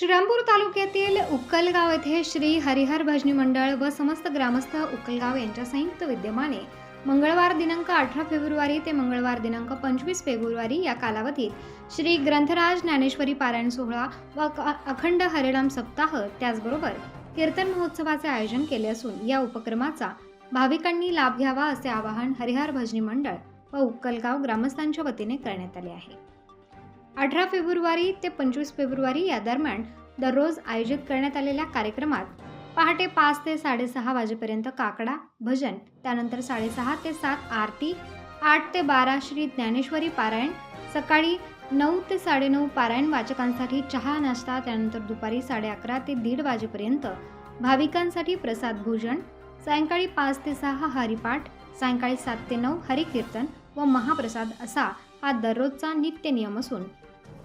श्रीरामपूर तालुक्यातील उक्कलगाव येथे श्री हरिहर भजनी मंडळ व समस्त ग्रामस्थ उक्कलगाव यांच्या संयुक्त विद्यमाने मंगळवार दिनांक अठरा फेब्रुवारी ते मंगळवार दिनांक पंचवीस फेब्रुवारी या कालावधीत श्री ग्रंथराज ज्ञानेश्वरी पारायण सोहळा व अखंड हरिणाम सप्ताह त्याचबरोबर कीर्तन महोत्सवाचे आयोजन केले असून या उपक्रमाचा भाविकांनी लाभ घ्यावा असे आवाहन हरिहर भजनी मंडळ व उक्कलगाव ग्रामस्थांच्या वतीने करण्यात आले आहे. अठरा फेब्रुवारी ते पंचवीस फेब्रुवारी या दरम्यान दररोज आयोजित करण्यात आलेल्या कार्यक्रमात पहाटे पाच ते साडेसहा वाजेपर्यंत काकडा भजन त्यानंतर साडेसहा ते सात आरती आठ ते बारा श्री ज्ञानेश्वरी पारायण सकाळी नऊ ते साडेनऊ पारायण वाचकांसाठी चहा नाश्ता त्यानंतर दुपारी साडे अकरा ते दीड वाजेपर्यंत भाविकांसाठी प्रसाद भोजन सायंकाळी पाच ते सहा हरिपाठ सायंकाळी सात ते नऊ हरिकीर्तन व महाप्रसाद असा हा दररोजचा नित्य नियम असून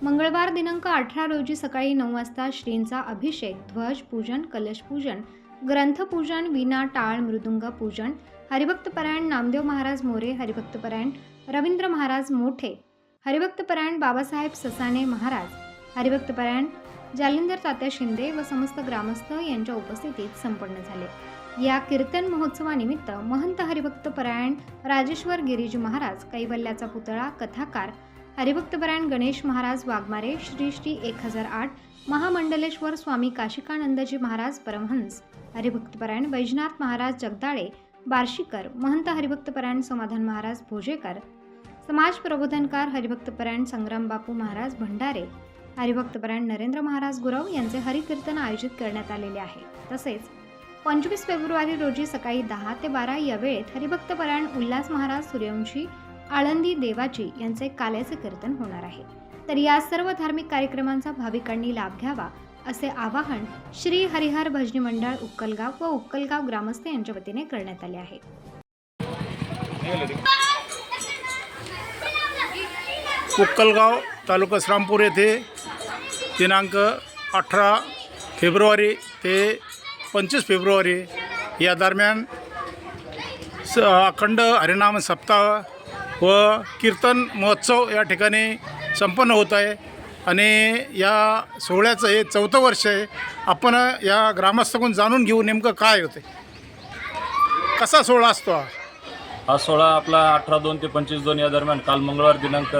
मंगळवार दिनांक अठरा रोजी सकाळी नऊ वाजता श्रींचा अभिषेक ध्वज पूजन कलशपूजन ग्रंथपूजन विना टाळ मृदुंग पूजन हरिभक्तपरायण नामदेव महाराज मोरे हरिभक्तपरायण रवींद्र महाराज मोठे हरिभक्तपरायण बाबासाहेब ससाणे महाराज हरिभक्तपरायण जालिंदर तात्या शिंदे व समस्त ग्रामस्थ यांच्या उपस्थितीत संपन्न झाले. या कीर्तन महोत्सवानिमित्त महंत हरिभक्तपरायण राजेश्वर गिरीजी महाराज कैवल्याचा पुतळा कथाकार हरिभक्तपरायण गणेश महाराज वाघमारे श्री श्री एक हजार आठ महामंडलेश्वर स्वामी काशिकानंदजी महाराज परमहंस हरिभक्तपरायण वैजनाथ महाराज जगदाळे बार्शीकर महंत हरिभक्तपरायण समाधान महाराज भोजेकर समाज प्रबोधनकार हरिभक्तपरायण संग्राम बापू महाराज भंडारे हरिभक्तपरायण नरेंद्र महाराज गुरव यांचे हरिकीर्तन आयोजित करण्यात आलेले आहे. तसेच पंचवीस फेब्रुवारी रोजी सकाळी दहा ते बारा या वेळेत हरिभक्तपरायण उल्हास महाराज सूर्यवंशी आळंदी देवाची यांचे काल्याचे कीर्तन होणार आहे. तर या सर्व धार्मिक कार्यक्रमांचा भाविकांनी लाभ घ्यावा असे आवाहन श्री हरिहर भजनी मंडळ उक्कलगाव व उक्कलगाव ग्रामस्थ यांच्या वतीने करण्यात आले आहे. उक्कलगाव तालुका श्रामपूर येथे दिनांक अठरा फेब्रुवारी ते पंचवीस फेब्रुवारी या दरम्यान स अखंड हरिनाम सप्ताह व कीर्तन महोत्सव या ठिकाणी संपन्न होत आहे. आणि या सोहळ्याचं हे चौथं वर्ष आहे. आपण या ग्रामस्थाकडून जाणून घेऊ नेमकं काय होते. कसा सोहळा असतो हा? हा सोहळा आपला अठरा दोन ते पंचवीस दोन या दरम्यान काल मंगळवार दिनांक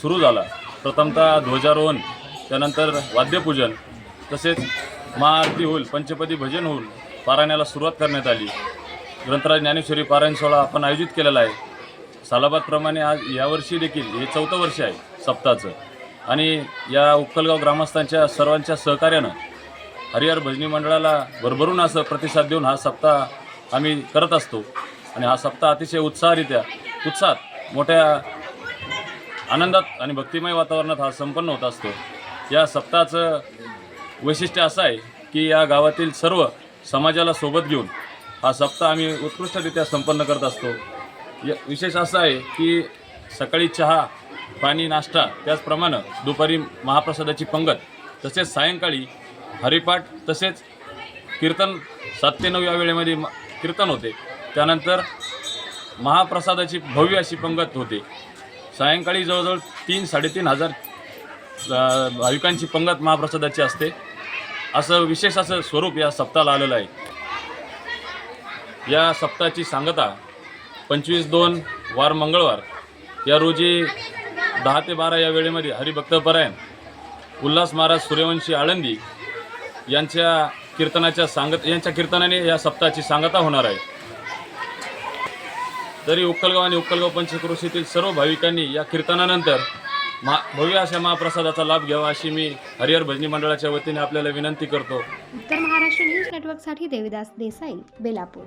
सुरू झाला. प्रथमतः ध्वजारोहण त्यानंतर वाद्यपूजन तसेच महाआरती होईल पंचपदी भजन होऊन पारायणाला सुरुवात करण्यात आली. ग्रंथराज ज्ञानेश्वरी पारायण सोहळा आपण आयोजित केलेला आहे. सालाबादप्रमाणे आज यावर्षी देखील हे चौथं वर्ष आहे सप्ताहाचं. आणि या उक्कलगाव ग्रामस्थांच्या सर्वांच्या सहकार्यानं हरिहर भजनी मंडळाला भरभरून असं प्रतिसाद देऊन हा सप्ताह आम्ही करत असतो. आणि हा सप्ताह अतिशय उत्साहरित्या उत्साहात मोठ्या आनंदात आणि भक्तिमय वातावरणात हा संपन्न होत असतो. या सप्ताहाचं वैशिष्ट्य असं आहे की या गावातील सर्व समाजाला सोबत घेऊन हा सप्ताह आम्ही उत्कृष्टरित्या संपन्न करत असतो. या विशेष असं आहे की सकाळी चहा पाणी नाश्ता त्याचप्रमाणे दुपारी महाप्रसादाची पंगत तसेच सायंकाळी हरिपाठ तसेच कीर्तन सात ते नऊ या वेळेमध्ये म- कीर्तन होते. त्यानंतर महाप्रसादाची भव्य अशी पंगत होते. सायंकाळी जवळजवळ तीन साडेतीन हजार भाविकांची पंगत महाप्रसादाची असते. असं विशेष असं स्वरूप या सप्ताहाला आलेलं आहे. या सप्ताहाची सांगता पंचवीस दोन वार मंगळवार. या रोजी दहा ते बारा या वेळेमध्ये हरिभक्तपरायण उल्हास महाराज सूर्यवंशी आळंदी यांच्या कीर्तनाच्या सांगत यांच्या कीर्तनाने या सप्ताहाची सांगता होणार आहे. तरी उक्कलगाव आणि उक्कलगाव पंचक्रोशीतील सर्व भाविकांनी या कीर्तनानंतर मा भव्य अशा महाप्रसादाचा लाभ घ्यावा अशी मी हरिहर भजनी मंडळाच्या वतीने आपल्याला विनंती करतो. उत्तर महाराष्ट्र न्यूज नेटवर्कसाठी देविदास देसाई बेलापूर.